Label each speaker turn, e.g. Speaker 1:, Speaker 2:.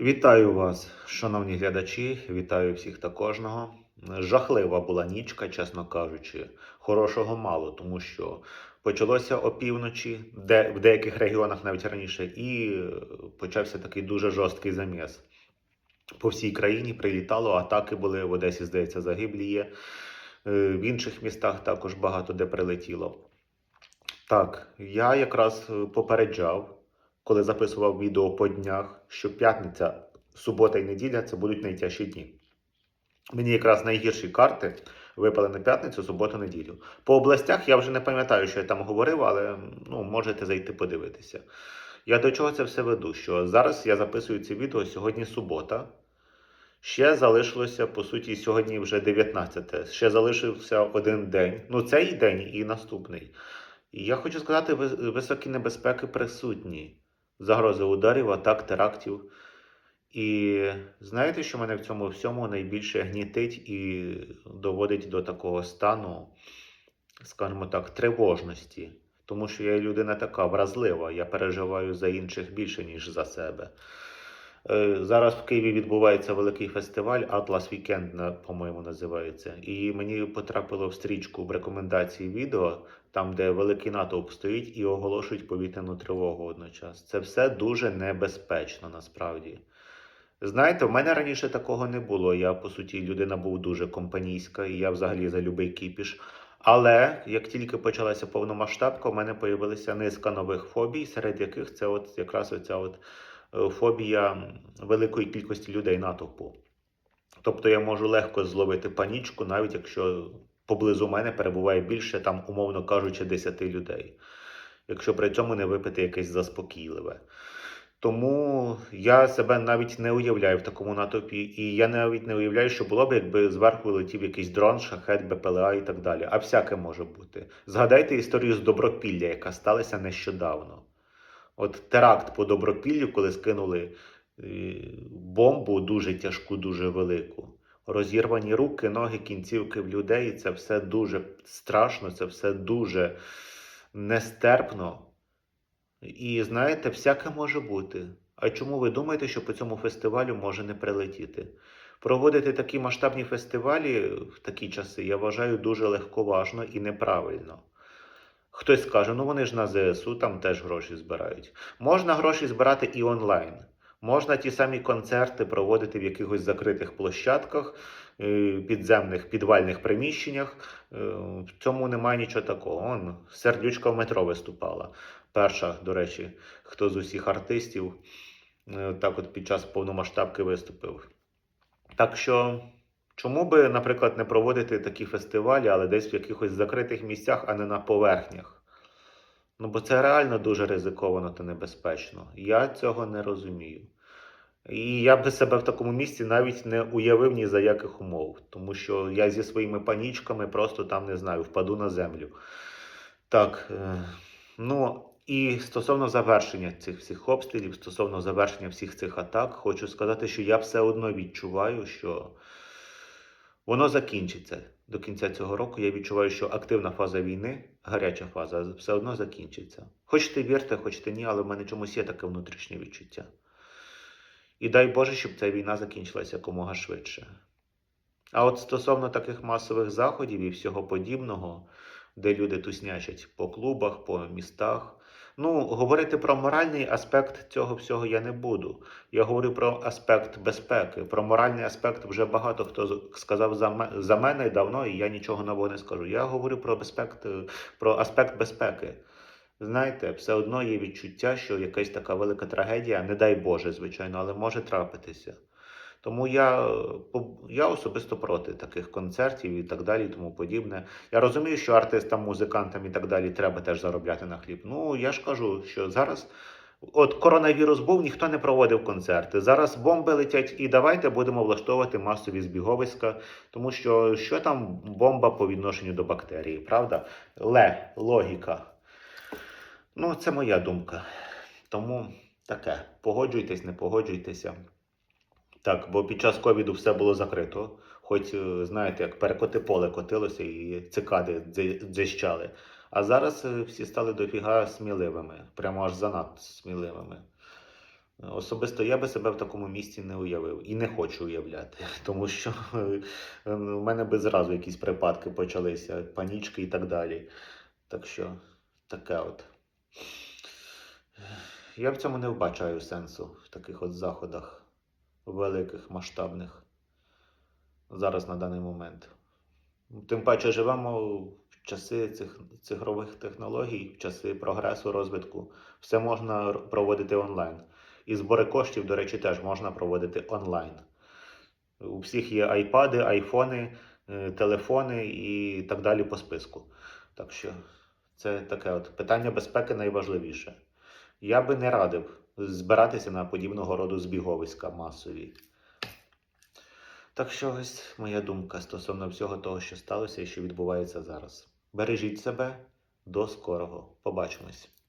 Speaker 1: Вітаю вас, шановні глядачі, вітаю всіх та кожного. Жахлива була нічка, чесно кажучи, хорошого мало, тому що почалося опівночі, де в деяких регіонах навіть раніше, і е, почався такий дуже жорсткий заміс. По всій країні прилітало, атаки були в Одесі, здається, загиблі є. Е, В інших містах також багато де прилетіло. Так, я якраз е, попереджав, коли записував відео по днях, що п'ятниця, субота і неділя це будуть найтяжчі дні. Мені якраз найгірші карти випали на п'ятницю, суботу, неділю. По областях я вже не пам'ятаю, що я там говорив, але ну, можете зайти подивитися. Я до чого це все веду? Що зараз я записую це відео сьогодні субота. Ще залишилося, по суті, сьогодні вже 19. Ще залишився один день. Ну, цей день і наступний. І я хочу сказати, високі небезпеки присутні. Загрози ударів, атак, терактів. І знаєте, що мене в цьому всьому найбільше гнітить і доводить до такого стану, скажімо так, тривожності. Тому що я людина така вразлива, я переживаю за інших більше, ніж за себе. Е, Зараз в Києві відбувається великий фестиваль Weekend, на- по-моєму, називається. І мені потрапило в стрічку в рекомендації відео, там, де великий натовп стоїть і оголошують повітряну тривогу одночасно. Це все дуже небезпечно насправді. Знаєте, в мене раніше такого не було. Я, по суті, людина був дуже компанійська, і я взагалі за любий кіпіш. Але як тільки почалася повномасштабка, у мене появилася низка нових фобій, серед яких це от якраз оця от фобія великої кількості людей натовпу. Тобто я можу легко зловити панічку, навіть якщо поблизу мене перебуває більше, там, умовно кажучи, 10 людей, якщо при цьому не випити якесь заспокійливе. Тому я себе навіть не уявляю в такому натовпі, і я навіть не уявляю, що було б, якби зверху летів якийсь дрон, шахет, БПЛА і так далі. А всяке може бути. Згадайте історію з Добропілля, яка сталася нещодавно. От теракт по Добропіллю, коли скинули е, бомбу дуже тяжку, дуже велику. Розірвані руки, ноги, кінцівки в людей. Це все дуже страшно, це все дуже нестерпно. І знаєте, всяке може бути. А чому ви думаєте, що по цьому фестивалю може не прилетіти? Проводити такі масштабні фестивалі в такі часи я вважаю дуже легковажно і неправильно. Хтось скаже, ну вони ж на ЗСУ там теж гроші збирають. Можна гроші збирати і онлайн. Можна ті самі концерти проводити в якихось закритих площадках, е, підземних підвальних приміщеннях. Е, В цьому немає нічого такого. Он, сердючка в метро виступала. Перша, до речі, хто з усіх артистів е, так от під час повномасштабки виступив. Так що, чому би, наприклад, не проводити такі фестивалі, але десь в якихось закритих місцях, а не на поверхнях? Ну, бо це реально дуже ризиковано та небезпечно. Я цього не розумію. І я би себе в такому місці навіть не уявив ні за яких умов, тому що я зі своїми панічками просто там не знаю, впаду на землю. Так, е, ну і стосовно завершення цих всіх обстрілів, стосовно завершення всіх цих атак, хочу сказати, що я все одно відчуваю, що воно закінчиться до кінця цього року. Я відчуваю, що активна фаза війни, гаряча фаза, все одно закінчиться. Хочете вірте, хочете ні, але в мене чомусь є таке внутрішнє відчуття. І дай Боже, щоб ця війна закінчилася якомога швидше. А от стосовно таких масових заходів і всього подібного, де люди туснячать по клубах, по містах. Ну, говорити про моральний аспект цього всього я не буду. Я говорю про аспект безпеки. Про моральний аспект вже багато хто сказав за, мене давно, і я нічого нового не скажу. Я говорю про, аспект, е, про аспект безпеки. Знаєте, все одно є відчуття, що якась така велика трагедія, не дай Боже, звичайно, але може трапитися. Тому я, е, я особисто проти таких концертів і так далі, і тому подібне. Я розумію, що артистам, музикантам і так далі треба теж заробляти на хліб. Ну я ж кажу, що зараз. От коронавірус був, ніхто не проводив концерти. Зараз бомби летять, і давайте будемо влаштовувати масові збіговиська, тому що що там бомба по відношенню до бактерії, правда? Ле, логіка. Ну, це моя думка. Тому таке. Погоджуйтесь, не погоджуйтеся. Так, бо під час ковіду все було закрито. Хоч, е, знаєте, як перекоти поле котилося і цикади дзищали. А зараз е, всі стали дофіга сміливими, прямо аж занадто сміливими. Особисто я би себе в такому місці не уявив і не хочу уявляти, тому що е, у мене би зразу якісь припадки почалися, панічки і так далі. Так що таке от. Я в цьому не вбачаю сенсу в таких от заходах великих, масштабних зараз на даний момент. Тим паче живемо в часи цих цифрових технологій, в часи прогресу, розвитку. Все можна проводити онлайн. І збори коштів, до речі, теж можна проводити онлайн. У всіх є айпади, айфони, е, телефони і так далі по списку. Так що це таке от питання безпеки найважливіше. Я би не радив збиратися на подібного роду збіговиська масові. Так що ось моя думка стосовно всього того, що сталося і що відбувається зараз. Бережіть себе, до скорого. Побачимось.